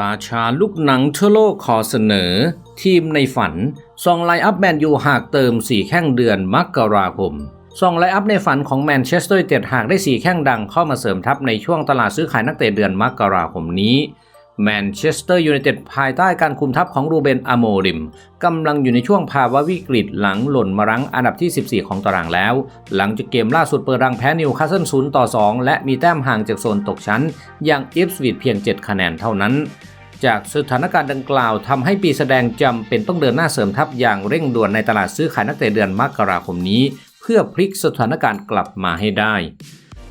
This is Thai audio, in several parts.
ราชาลูกหนังทั่วโลกขอเสนอ ทีมในฝันซองไลอัพแมนยูหากเติม 4 แข้งเดือนมกราคมซองไลอัพในฝันของแมนเชสเตอร์ยูไนเต็ดหากได้ 4 แข้งดังเข้ามาเสริมทัพในช่วงตลาดซื้อขายนักเตะเดือนมกราคมนี้ แมนเชสเตอร์ยูไนเต็ดภายใต้การคุมทัพของรูเบนอโมริมกำลังอยู่ในช่วงภาวะวิกฤตหลังหล่นมารั้งอันดับที่ 14 ของตารางแล้ว หลังจากเกมล่าสุดเปิดรังแพ้นิวคาสเซิล0ต่อ 2 และมีแต้มห่างจากโซนตกชั้น อย่างอิฟสวิตเพียง 7 คะแนนเท่านั้น จากสถานการณ์ดังกล่าวทำให้ปีแสดงจำเป็นต้องเดินหน้าเสริมทัพอย่างเร่งด่วนในตลาดซื้อขายนักเตะเดือนมกราคมนี้ เพื่อพลิกสถานการณ์กลับมาให้ได้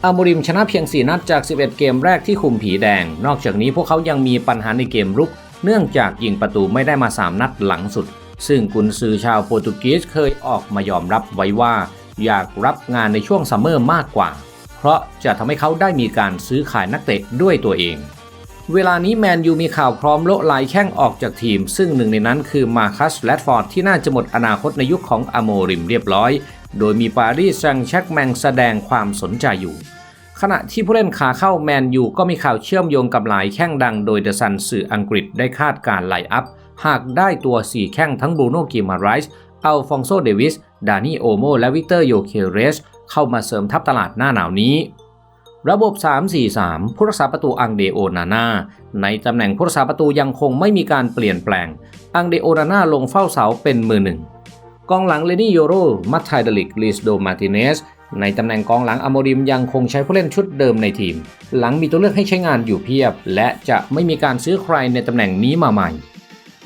อามูริมชนะเพียง 4 นัดจาก 11 เกมแรกที่คุมผีแดง นอกจากนี้พวกเขายังมีปัญหาในเกมรุก เนื่องจากยิงประตูไม่ได้มา 3 นัดหลังสุด ซึ่งกุนซือชาวโปรตุเกสเคยออกมายอมรับไว้ว่า อยากรับงานในช่วงซัมเมอร์มากกว่า เพราะจะทำให้เขาได้มีการซื้อขายนักเตะด้วยตัวเอง เวลานี้แมนยูมีข่าวพร้อมโละลายแข้งออกจากทีม ซึ่งหนึ่งในนั้นคือมาคัสแรดฟอร์ดที่น่าจะหมดอนาคตในยุคของอโมริมเรียบร้อย โดยมีปารีสแซงแชกแมงแสดงความสนใจอยู่ ขณะที่ผู้เล่นขาเข้าแมนยูก็มีข่าวเชื่อมโยงกับหลายแข้งดังโดยเดอะซันสื่ออังกฤษได้คาดการไลอัพ หากได้ตัว 4 แข้งทั้งบรูโน่กิมาไรส์อัลฟองโซเดวิส ดานี่โอโม และวิกเตอร์โยเคเรส เข้ามาเสริมทัพตลาดหน้าหนาวนี้ ระบบ 3-4-3 ผู้รักษาประตูอังเดโอนาน่าในตำแหน่งผู้รักษาประตูยังคงไม่มีการเปลี่ยนแปลง อังเดโอนาน่าลงเฝ้าเสาเป็นมือหนึ่ง กองหลังเลนี่โยโรมัตไทเดลิกลิสโดมาติเนสในตำแหน่งกองหลังอโมริมยังคงใช้ผู้เล่นชุดเดิมในทีม หลังมีตัวเลือกให้ใช้งานอยู่เพียบ และจะไม่มีการซื้อใครในตำแหน่งนี้มาใหม่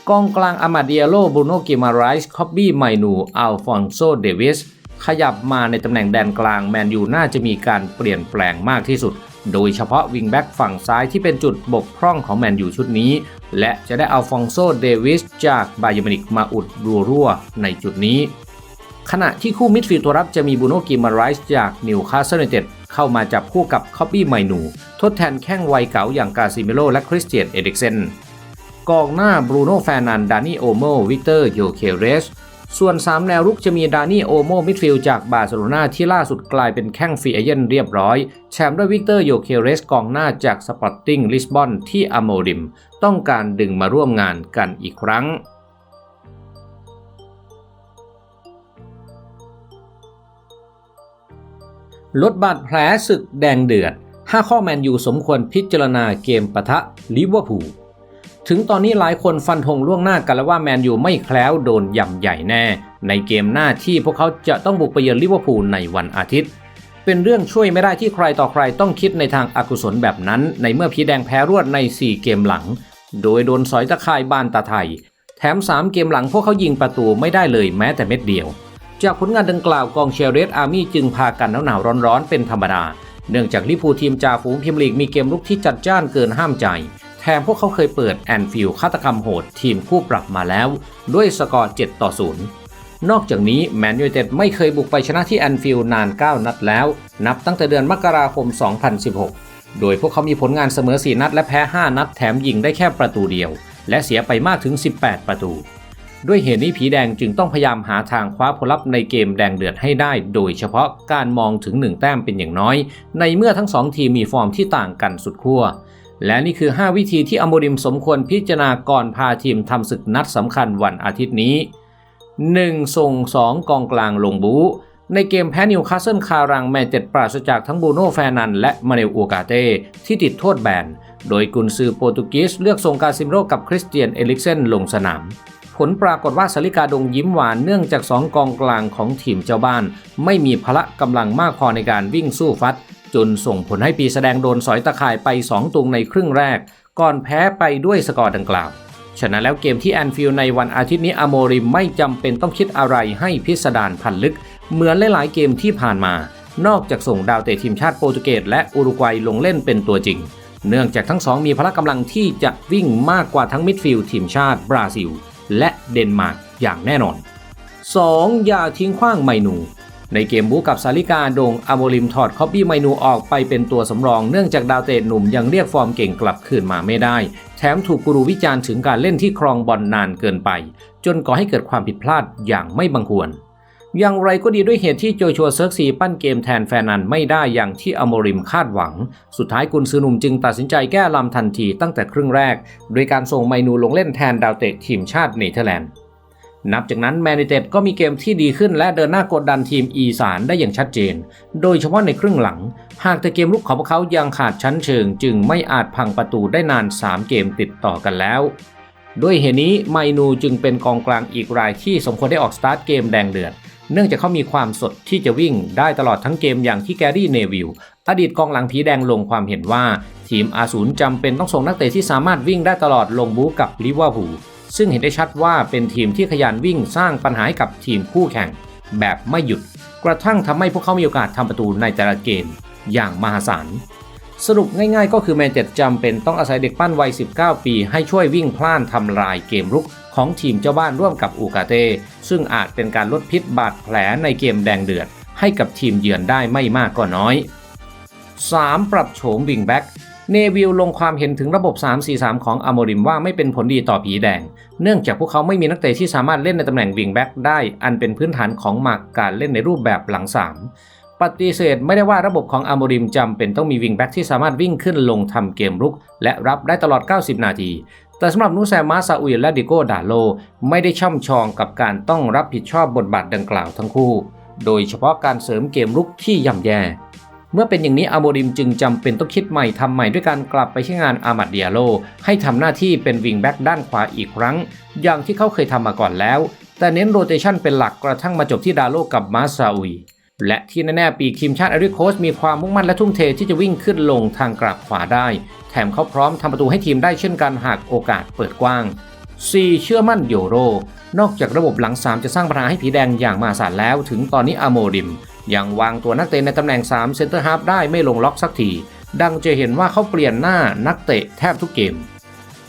กองกลางอามาเดียโลบูโนกิมาไรส์คอบบี้ไมนูอัลฟอนโซเดวิสขยับมาในตำแหน่งแดนกลางแมนยูน่าจะมีการเปลี่ยนแปลงมากที่สุด โดยเฉพาะวิงแบ็กฝั่งซ้ายที่เป็นจุดบกพร่องของแมนยูชุดนี้ และจะได้อัลฟองโซเดวิสจากบายมินิกมาอุดรัวๆในจุดนี้ ขณะที่คู่มิดฟิลด์ตัวรับจะมีบูโนกิมาไรส์จากนิวคาสเซิลยูไนเต็ดเข้ามาจับคู่กับคอบบี้ไมนู ทดแทนแข้งวัยเก่าอย่างกาซิเมโลและคริสเตียนเอเด็กเซนกองหน้าบรูโน่แฟร์นันดานี่โอโมวิกเตอร์โยเคเรส ส่วน 3 แนวรุกจะมีดานี่โอโมมิดฟิลจากบาร์เซโลนาที่ล่าสุดกลายเป็นแข้งฟรีเอเย่นเรียบร้อย แชมป์ด้วยวิกเตอร์โยเคเรสกองหน้าจากสปอร์ติ้งลิสบอนที่อโมริม ต้องการดึงมาร่วมงานกันอีกครั้งลดบาดแผลศึกแดงเดือด 5 ข้อแมนยูสมควรพิจารณาเกมปะทะลิเวอร์พูล ถึงตอนนี้หลายคนฟันธงล่วงหน้ากันแล้วว่าแมนยูไม่แคล้วโดนย่ำใหญ่แน่ ในเกมหน้าที่พวกเขาจะต้องบุกไปเยือนลิเวอร์พูลในวันอาทิตย์ เป็นเรื่องช่วยไม่ได้ที่ใครต่อใครต้องคิดในทางอากุศลแบบนั้น ในเมื่อพีแดงแพ้รวดใน 4 เกมหลัง โดยโดนสอยตะข่ายบานตาไทย แถม 3 เกมหลังพวกเขายิงประตูไม่ได้เลยแม้แต่เม็ดเดียว จากผลงานดังกล่าวกองเชียร์เรดอาร์มี่จึงพากันหนาวๆร้อนๆเป็นธรรมดา เนื่องจากลิเวอร์พูลทีมจ่าฝูงพรีเมียร์ลีกมีเกมลุกที่จัดจ้านเกินห้ามใจ แถมพวกเขาเคยเปิดแอนฟิลฆาตกรรมโหดทีมคู่ปรับมาแล้ว ด้วยสกอร์7ต่อ0นอกจากนี้แมนยูเต็ดไม่เคยบุกไปชนะที่แอนฟิลนาน 9 นัดแล้ว นับตั้งแต่เดือนมกราคม 2016 โดยพวกเขามีผลงานเสมอ 4 นัดและแพ้ 5 นัดแถมยิงได้แค่ประตูเดียว และเสียไปมากถึง 18 ประตู ด้วยเหตุนี้ผีแดงจึงต้องพยายามหาทางคว้าผลลัพธ์ในเกมแดงเดือดให้ได้ โดยเฉพาะการมองถึง 1 แต้มเป็นอย่างน้อย ในเมื่อทั้ง2ทีมมีฟอร์มที่ต่างกันสุดขั้ว และนี่คือ 5 วิธีที่อโมริมสมควรพิจารณาก่อนพาทีมทำศึกนัดสำคัญวันอาทิตย์นี้ 1. ส่ง 2 กองกลางลงบูในเกมแพ้นิวคาสเซิลคารังแมนเต็ดปราศจากทั้งบูโน่แฟนันและมาเนลอูกาเต้ที่ติดโทษแบน โดยกุนซือโปรตุเกสเลือกส่งกาซิมโรกับคริสเตียนเอลิกเซนลงสนาม ผลปรากฏว่าสาลิกาดงยิ้มหวานเนื่องจาก2กองกลางของทีมเจ้าบ้าน ไม่มีพละกำลังมากพอในการวิ่งสู้ฟัด จนส่งผลให้ปีแสดงโดนสอยตะข่ายไป 2 ตุงในครึ่งแรก ก่อนแพ้ไปด้วยสกอร์ดังกล่าว ฉะนั้นแล้วเกมที่แอนฟิลในวันอาทิตย์นี้อโมริมไม่จำเป็นต้องคิดอะไรให้พิสดารพันลึก เหมือนหลายๆเกมที่ผ่านมา นอกจากส่งดาวเตะทีมชาติโปรตุเกสและอุรุกวัยลงเล่นเป็นตัวจริง เนื่องจากทั้งสองมีพละกำลังที่จะวิ่งมากกว่าทั้งมิดฟิลด์ทีมชาติบราซิล และเดนมาร์กอย่างแน่นอน 2. อย่าทิ้งขว้างไมนู ในเกมบูกับซาลิกาดงอโมริมถอดคอบบี้ไมนูออกไปเป็นตัวสำรองเนื่องจากดาวเตะหนุ่มยังเรียกฟอร์มเก่งกลับคืนมาไม่ได้ แถมถูกกูรูวิจารณ์ถึงการเล่นที่ครองบอลนานเกินไป จนก่อให้เกิดความผิดพลาดอย่างไม่บังควรอย่างไรก็ดีด้วยเหตุที่โจชัวเซิร์กซีปั้นเกมแทนแฟนนันไม่ได้อย่างที่อโมริมคาดหวัง สุดท้ายกุนซือหนุ่มจึงตัดสินใจแก้ลำทันทีตั้งแต่ครึ่งแรก โดยการส่งไมนูลงเล่นแทนดาวเตะทีมชาติเนเธอร์แลนด์ นับจากนั้นแมนยูเต็ดก็มีเกมที่ดีขึ้นและเดินหน้ากดดันทีมอีสานได้อย่างชัดเจน โดยเฉพาะในครึ่งหลัง หากแต่เกมลุกของพวกเขายังขาดชั้นเชิง จึงไม่อาจพังประตูได้นาน 3 เกมติดต่อกันแล้ว ด้วยเหตุนี้ไมนูจึงเป็นกองกลางอีกรายที่สมควรได้ออกสตาร์ทเกมแดงเดือด เนื่องจากเขามีความสดที่จะวิ่งได้ตลอดทั้งเกมอย่างที่แกรี่เนวิลอดีตกองหลังผีแดงลงความเห็นว่า ทีมอาสูรจำเป็นต้องส่งนักเตะที่สามารถวิ่งได้ตลอดลงบู๊กับลิเวอร์พูล ซึ่งเห็นได้ชัดว่าเป็นทีมที่ขยันวิ่งสร้างปัญหาให้กับทีมคู่แข่ง แบบไม่หยุด กระทั่งทำให้พวกเขามีโอกาสทำประตูในแต่ละเกมอย่างมหาศาล สรุปง่ายๆ ก็คือแมนเจ็ดจำเป็นต้องอาศัยเด็กปั้นวัย 19 ปี ให้ช่วยวิ่งพล่านทำลายเกมรุกของทีมเจ้าบ้านร่วมกับอูกาเต้ซึ่งอาจเป็นการลดพิษบาดแผลในเกมแดงเดือด ให้กับทีมเยือนได้ไม่มากก็น้อย 3. ปรับโฉมวิงแบ็ก เนวิลลงความเห็นถึงระบบ 3-4-3 ของอโมริมว่าไม่เป็นผลดีต่อผีแดง เนื่องจากพวกเขาไม่มีนักเตะที่สามารถเล่นในตำแหน่งวิงแบ็กได้ อันเป็นพื้นฐานของหมากการเล่นในรูปแบบหลัง 3 ปฏิเสธไม่ได้ว่าระบบของอโมริมจำเป็นต้องมีวิงแบ็กที่สามารถวิ่งขึ้นลงทำเกมรุก และรับได้ตลอด 90 นาที แต่สำหรับนูแซมมาซาอุยและดิโก้ดาโล ไม่ได้ช่ำชองกับการต้องรับผิดชอบบทบาทดังกล่าวทั้งคู่ โดยเฉพาะการเสริมเกมรุกที่ย่ำแย่ เมื่อเป็นอย่างนี้อาโมริมจึงจำเป็นต้องคิดใหม่ทำใหม่ด้วยการกลับไปใช้งานอามัดเดียโลให้ทำหน้าที่เป็นวิงแบ็กด้านขวาอีกครั้ง อย่างที่เขาเคยทำมาก่อนแล้ว แต่เน้นโรเตชันเป็นหลักกระทั่งมาจบที่ดาโลกับมาซาอุยและที่แน่ๆปีกทีมชาติอาริโคสมีความมุ่งมั่นและทุ่มเทที่จะวิ่งขึ้นลงทางกลับขวาได้ แถมเขาพร้อมทำประตูให้ทีมได้เช่นกันหากโอกาสเปิดกว้าง 4. เชื่อมั่นโยโร นอกจากระบบหลัง 3 จะสร้างปัญหาให้ผีแดงอย่างมาศาลแล้ว ถึงตอนนี้อาโมริม ยังวางตัวนักเตะในตำแหน่ง 3 เซนเตอร์ฮาร์ฟได้ไม่ลงล็อกสักที ดังจะเห็นว่าเขาเปลี่ยนหน้านักเตะแทบทุกเกม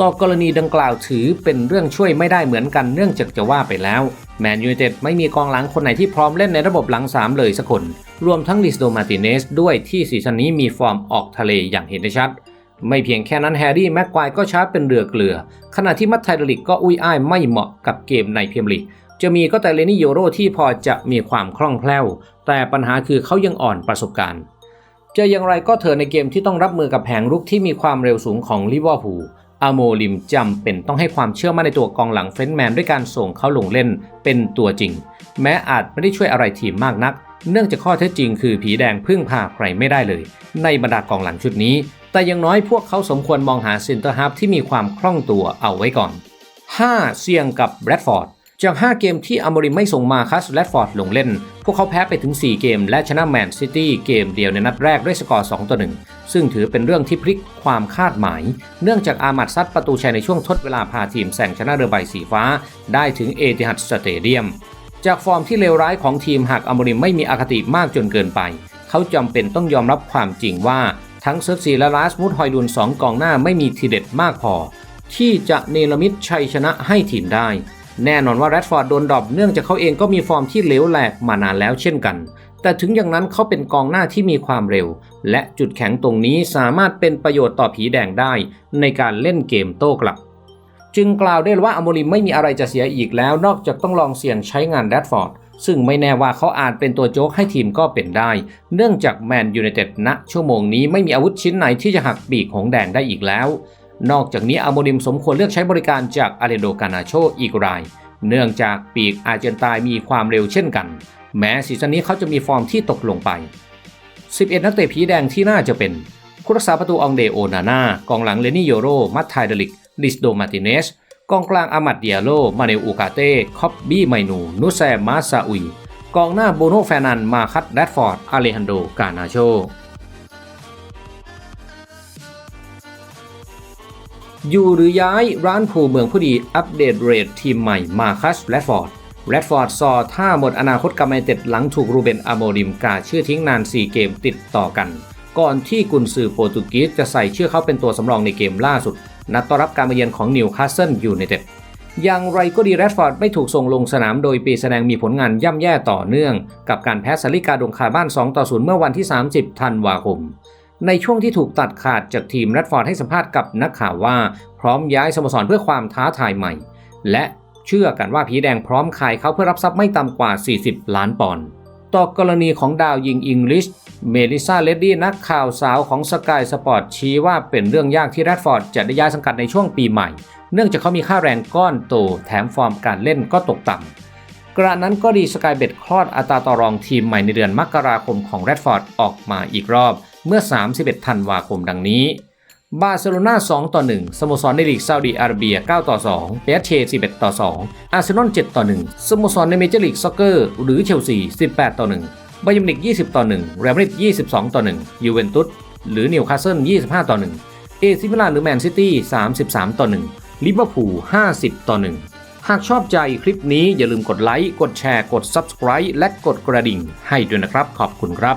ต่อกรณีดังกล่าวถือเป็นเรื่องช่วยไม่ได้เหมือนกันเนื่องจากจะว่าไปแล้ว แมนยูเต็ดไม่มีกองหลังคนไหนที่พร้อมเล่นในระบบหลัง 3 เลยสักคน รวมทั้งลิสโดมาติเนสด้วยที่ซีซั่นนี้มีฟอร์มออกทะเลอย่างเห็นได้ชัดไม่เพียงแค่นั้นแฮร์รี่แม็กควายก็ช้าเป็นเรือเกลือ ขณะที่มัตไทเดลิกก็อุ้ยอ้ายไม่เหมาะกับเกมในพรีเมียร์ลีก จะมีก็แต่เลนี่โยโรที่พอจะมีความคล่องแคล่ว แต่ปัญหาคือเขายังอ่อนประสบการณ์ จะอย่างไรก็เถอะในเกมที่ต้องรับมือกับแผงรุกที่มีความเร็วสูงของลิเวอร์พูลอาโมลิมจำเป็นต้องให้ความเชื่อมั่นในตัวกองหลังเฟรนแมนด้วยการส่งเขาลงเล่นเป็นตัวจริง แม้อาจไม่ได้ช่วยอะไรทีมมากนัก เนื่องจากข้อเท็จจริงคือผีแดงพึ่งพาใครไม่ได้เลย ในบรรดากองหลังชุดนี้ แต่อย่างน้อยพวกเขาสมควรมองหาเซนเตอร์ฮาร์ฟที่มีความคล่องตัวเอาไว้ก่อน 5. เสี่ยงกับแบรดฟอร์ด จาก 5 เกมที่อมริมไม่ส่งมาคัสแรดฟอร์ดลงเล่น พวกเขาแพ้ไปถึง 4 เกม และชนะแมนซิตี้เกมเดียวในนัดแรกด้วยสกอร์2ต่อ1ซึ่งถือเป็นเรื่องที่พลิกความคาดหมาย เนื่องจากอามัดซัดประตูชัยในช่วงทดเวลาพาทีมแซงชนะเรือใบสีฟ้า ได้ถึงเอติฮัดสเตเดียม จากฟอร์มที่เลวร้ายของทีมหากอมริมไม่มีอคติมากจนเกินไป เขาจำเป็นต้องยอมรับความจริงว่าทั้งเซิร์ฟซีและลาสมูดฮอยดุนสองกองหน้าไม่มีทีเด็ดมากพอ ที่จะเนรมิตชัยชนะให้ทีมได้ แน่นอนว่าแรดฟอร์ดโดนดรอปเนื่องจากเขาเองก็มีฟอร์มที่เหลวแหลกมานานแล้วเช่นกัน แต่ถึงอย่างนั้นเขาเป็นกองหน้าที่มีความเร็ว และจุดแข็งตรงนี้สามารถเป็นประโยชน์ต่อผีแดงได้ ในการเล่นเกมโต้กลับ จึงกล่าวได้ว่าอโมริมไม่มีอะไรจะเสียอีกแล้ว นอกจากต้องลองเสี่ยงใช้งานแรดฟอร์ดซึ่งไม่แน่ว่าเขาอาจเป็นตัวโจ๊กให้ทีมก็เป็นได้ เนื่องจากแมนยูไนเต็ดณชั่วโมงนี้ไม่มีอาวุธชิ้นไหนที่จะหักปีกของแดงได้อีกแล้ว นอกจากนี้อาโมริมสมควรเลือกใช้บริการจากอาเรโดกานาโชอีกราย เนื่องจากปีกอาร์เจนตายมีความเร็วเช่นกัน แม้ซีซั่นนี้เขาจะมีฟอร์มที่ตกลงไป 11 นักเตะผีแดงที่น่าจะเป็นผู้รักษาประตูองเดโอนาน่ากองหลังเลนี่โยโร มัตไทเดลิก ลิสโดมาติเนส กองกลางอามัดเดียโล มาเนลอูกาเต้ คอบบี้ไมนู นุแซมมาซาอุย กองหน้าโบโนแฟนัน มาคัตแรดฟอร์ดอาเลฮันโด กานาโช อยู่หรือย้ายร้านผูเมืองผู้ดีอัปเดตเรททีมใหม่มาคัสแรดฟอร์ดแรดฟอร์ดซอท่าหมดอนาคตกับแมนเต็ดหลังถูกรูเบนอาโมริมกาชื่อทิ้งนาน 4 เกมติดต่อกัน ก่อนที่กุนซือโปรตุกีสจะใส่ชื่อเขาเป็นตัวสำรองในเกมล่าสุด นัดต้อนรับการมาเยือนของนิวคาสเซิลยูไนเต็ดอย่างไรก็ดีแรดฟอร์ดไม่ถูกส่งลงสนามโดยปีแสดงมีผลงานย่ำแย่ต่อเนื่อง กับการแพ้ซาลิกาดงคาบ้าน 2 ต่อ 0 เมื่อวันที่ 30 ธันวาคม ในช่วงที่ถูกตัดขาดจากทีมแรดฟอร์ดให้สัมภาษณ์กับนักข่าวว่า พร้อมย้ายสโมสรเพื่อความท้าทายใหม่ และเชื่อกันว่าผีแดงพร้อมขายเขาเพื่อรับทรัพย์ไม่ต่ำกว่า 40 ล้านปอนด์ต่อกรณีของดาวยิงอิงลิช เมลิซาเลดดี้นักข่าวสาวของสกายสปอร์ตชี้ว่าเป็นเรื่องยากที่แรดฟอร์ดจะได้ย้ายสังกัดในช่วงปีใหม่ เนื่องจากเขามีค่าแรงก้อนโต แถมฟอร์มการเล่นก็ตกต่ำกระนั้นก็ดีสกายเบ็ดคลอดอัตราต่อรองทีมใหม่ในเดือนมกราคมของแรดฟอร์ดออกมาอีกรอบ เมื่อ 31 ธันวาคมดังนี้ บาร์เซโลนา2ต่อ1สโมสรในลีกซาอุดิอาระเบีย 9 ต่อ2เปเช11 ต่อ 2 อาร์เซนอล 7 ต่อ 1สโมสรในเมเจอร์ลีกซ็อกเกอร์หรือเชลซี 18 ต่อ 1บายร์นมินิก 20 ต่อ 1เรอัลมาดริด 22 ต่อ 1ยูเวนตุสหรือนิวคาสเซิล 25 ต่อ 1 เอซิมิลานหรือแมนซิตี้ 33 ต่อ 1 ลิเวอร์พูล 50 ต่อ 1 หากชอบใจคลิปนี้อย่าลืมกดไลค์ กดแชร์ กด Subscribe และกดกระดิ่งให้ด้วยนะครับ ขอบคุณครับ